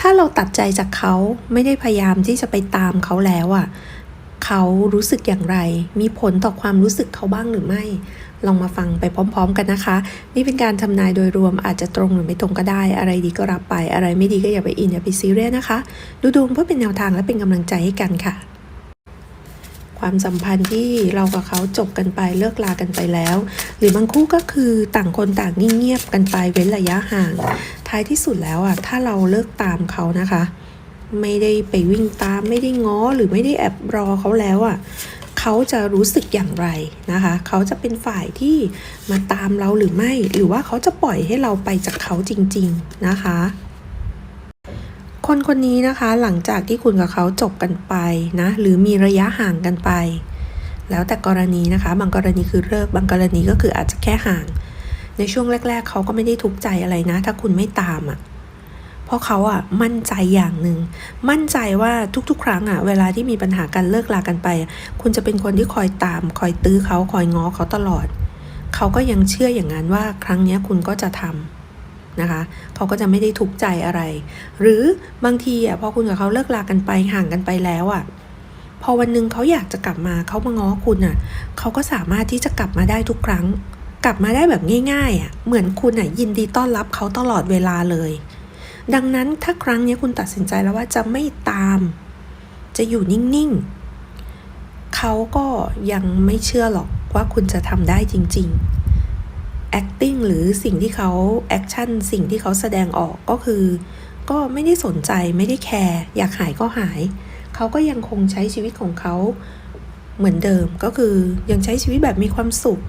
ถ้าเราตัดใจจากเขาไม่ได้พยายามที่จะไปตามเขาแล้วอะเขารู้สึกอย่างไร มีผลต่อความรู้สึกเขาบ้างหรือไม่ ลองมาฟังไปพร้อม ๆ กันนะคะ นี่เป็นการทำนายโดยรวมอาจจะตรงหรือไม่ตรงก็ได้ อะไรดีก็รับไป อะไรไม่ดีก็อย่าไปอินอย่าไปซีเรียสนะคะ ดูดวงเพื่อเป็นแนวทางและเป็นกำลังใจให้กันค่ะ ความสัมพันธ์ที่เรากับเขาจบกันไปเลิกลากันไปแล้ว หรือบางคู่ก็คือต่างคนต่างนิ่งเงียบกันไปเว้นระยะห่าง ท้ายที่สุดแล้วอะถ้าเราเลิกตามเขานะคะ ไม่ได้ไปวิ่งตามไม่ได้ง้อหรือไม่ได้แอบรอเขาแล้วอะเขาจะรู้สึกอย่างไรนะคะ เขาจะเป็นฝ่ายที่มาตามเราหรือไม่ หรือว่าเขาจะปล่อยให้เราไปจากเขาจริง ๆ นะคะ คนคนนี้นะคะหลังจากที่คุณกับเขาจบกันไปนะ หรือมีระยะห่างกันไป แล้วแต่กรณีนะคะ บางกรณีคือเลิกบางกรณีก็คืออาจจะแค่ห่าง ในช่วงแรก ๆ เขาก็ไม่ได้ทุกข์ใจอะไรนะ ถ้าคุณไม่ตามอะเพราะเขาอะมั่นใจอย่างหนึ่งมั่นใจว่าทุกๆ ครั้งอะ เวลาที่มีปัญหากันเลิกลากันไป คุณจะเป็นคนที่คอยตาม คอยตื้อเขาคอยง้อเขาตลอด เขาก็ยังเชื่ออย่างนั้นว่าครั้งนี้คุณก็จะทำ นะคะเขาก็จะไม่ได้ทุกข์ใจอะไร หรือบางทีอะพอคุณกับเขาเลิกลากันไปห่างกันไปแล้วอะพอวันหนึ่งเขาอยากจะกลับมาเขามาง้อคุณอะเขาก็สามารถที่จะกลับมาได้ทุกครั้ง กลับมาได้แบบง่ายๆอะเหมือนคุณอะยินดีต้อนรับเขาตลอดเวลาเลย ดังนั้นถ้าครั้งนี้คุณตัดสินใจแล้วว่าจะไม่ตาม จะอยู่นิ่งๆเขาก็ยังไม่เชื่อหรอกว่าคุณจะทำได้จริง ๆ acting หรือสิ่งที่เขา action สิ่งที่เขาแสดงออกก็คือ ก็ไม่ได้สนใจไม่ได้แคร์อยากหายก็หาย เขาก็ยังคงใช้ชีวิตของเขาเหมือนเดิมก็คือยังใช้ชีวิตแบบมีความสุข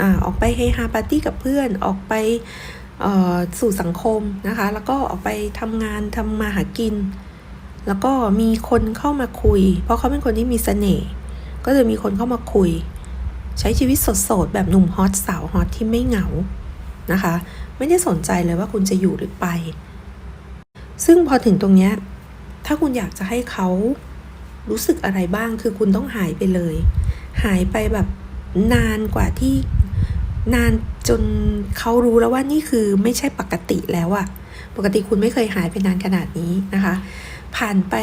อ่าออกไปเฮฮาปาร์ตี้กับเพื่อนออกไปสู่สังคมนะคะ แล้วก็ออกไปทำงานทำมาหากิน แล้วก็มีคนเข้ามาคุย เพราะเขาเป็นคนที่มีเสน่ห์ก็จะมีคนเข้ามาคุย ใช้ชีวิตสดๆ แบบหนุ่มฮอตสาวฮอตที่ไม่เหงานะคะ ไม่ได้สนใจเลยว่าคุณจะอยู่หรือไป ซึ่งพอถึงตรงเนี้ยถ้าคุณอยากจะให้เขารู้สึกอะไรบ้างคือคุณต้องหายไปเลย หายไปแบบนานกว่าที่นานจนเขารู้แล้วว่านี่คือไม่ใช่ปกติแล้วอะปกติคุณไม่เคยหายไปนานขนาดนี้นะคะ ผ่านไป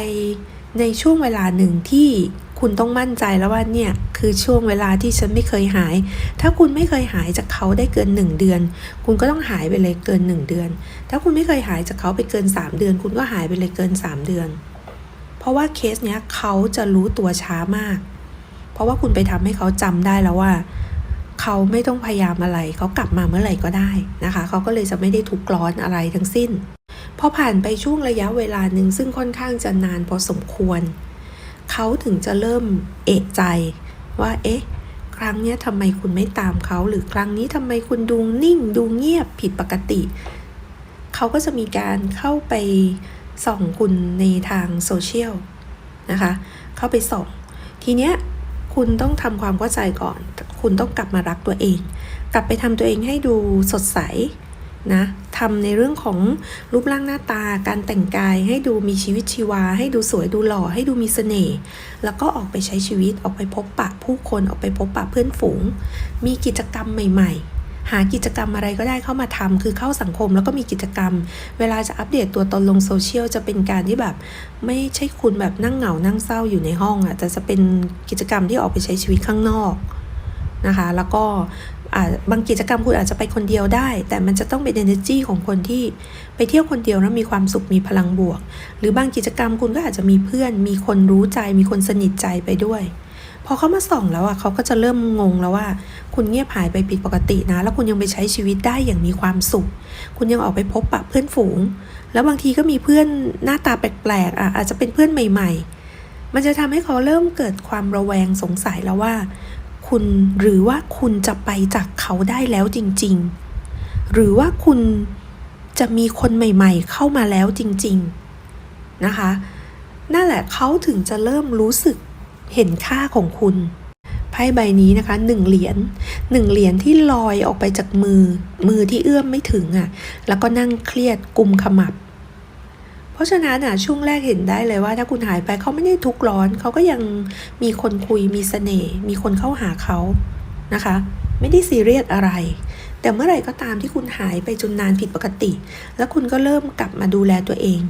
ในช่วงเวลาหนึ่งที่ คุณต้องมั่นใจแล้วว่าเนี่ยคือช่วงเวลาที่ฉันไม่เคยหาย ถ้าคุณไม่เคยหายจากเขาได้เกิน 1 เดือน คุณก็ต้องหายไปเลยเกิน 1 เดือน ถ้าคุณไม่เคยหายจากเขาไปเกิน 3 เดือน คุณก็หายไปเลยเกิน 3 เดือน เพราะว่าเคสเนี้ยเขาจะรู้ตัวช้ามาก เพราะว่าคุณไปทำให้เขาจำได้แล้วว่า เขาไม่ต้องพยายามอะไร เขากลับมาเมื่อไหร่ก็ได้นะคะ เขาก็เลยจะไม่ได้ถูกกร้อนอะไรทั้งสิ้นพอผ่านไปช่วงระยะเวลาหนึ่งซึ่งค่อนข้างจะนานพอสมควร เขาถึงจะเริ่มเอะใจว่า เอ๊ะ ครั้งนี้ทำไมคุณไม่ตามเขาหรือครั้งนี้ทำไมคุณดูนิ่ง ดูเงียบผิดปกติ เขาก็จะมีการเข้าไปส่องคุณในทางโซเชียลนะคะ เข้าไปส่อง ทีเนี้ยคุณต้องทำความเข้าใจก่อน คุณต้องกลับมารักตัวเอง กลับไปทำตัวเองให้ดูสดใสนะ ทำในเรื่องของรูปร่างหน้าตา การแต่งกาย ให้ดูมีชีวิตชีวา ให้ดูสวยดูหล่อ ให้ดูมีเสน่ห์ แล้วก็ออกไปใช้ชีวิต ออกไปพบปะผู้คน ออกไปพบปะเพื่อนฝูง มีกิจกรรมใหม่ ๆหากิจกรรมอะไรก็ได้เข้ามาทำคือเข้าสังคมแล้วก็มีกิจกรรม เวลาจะอัปเดตตัวตนลงโซเชียลจะเป็นการที่แบบ ไม่ใช่คุณแบบนั่งเหงานั่งเศร้าอยู่ในห้องอะ่ะแต่จะเป็นกิจกรรมที่ออกไปใช้ชีวิตข้างนอกนะคะ แล้วก็ บางกิจกรรมคุณอาจจะไปคนเดียวได้ แต่มันจะต้องเป็น energy ของคนที่ไปเที่ยวคนเดียวแล้วมีความสุขมีพลังบวก หรือบางกิจกรรมคุณก็อาจจะมีเพื่อน มีคนรู้ใจ มีคนสนิทใจไปด้วยพอเขามาส่องแล้วอะเขาก็จะเริ่มงงแล้วว่า คุณเงียบหายไปผิดปกตินะ แล้วคุณยังไปใช้ชีวิตได้อย่างมีความสุข คุณยังออกไปพบปะเพื่อนฝูง แล้วบางทีก็มีเพื่อนหน้าตาแปลกๆอะอาจจะเป็นเพื่อนใหม่ ๆ มันจะทำให้เขาเริ่มเกิดความระแวงสงสัยแล้วว่า คุณหรือว่าคุณจะไปจากเขาได้แล้วจริง ๆ หรือว่าคุณจะมีคนใหม่ ๆ เข้ามาแล้วจริง ๆ นะคะ นั่นแหละเขาถึงจะเริ่มรู้สึกเห็นค่าของคุณไพ่ใบนี้นะคะหนึ่งเหรียญหนึ่งเหรียญที่ลอยออกไปจากมือ มือที่เอื้อมไม่ถึงอะ่ะ แล้วก็นั่งเครียดกุมขมับ เพราะฉะนั้นอะช่วงแรกเห็นได้เลยว่าถ้าคุณหายไปเขาไม่ได้ทุกข์ร้อน เขาก็ยังมีคนคุยมีเสน่ห์มีคนเข้าหาเขานะคะ ไม่ได้ซีเรียสอะไร แต่เมื่อไหร่ก็ตามที่คุณหายไปจนนานผิดปกติ แล้วคุณก็เริ่มกลับมาดูแลตัวเอง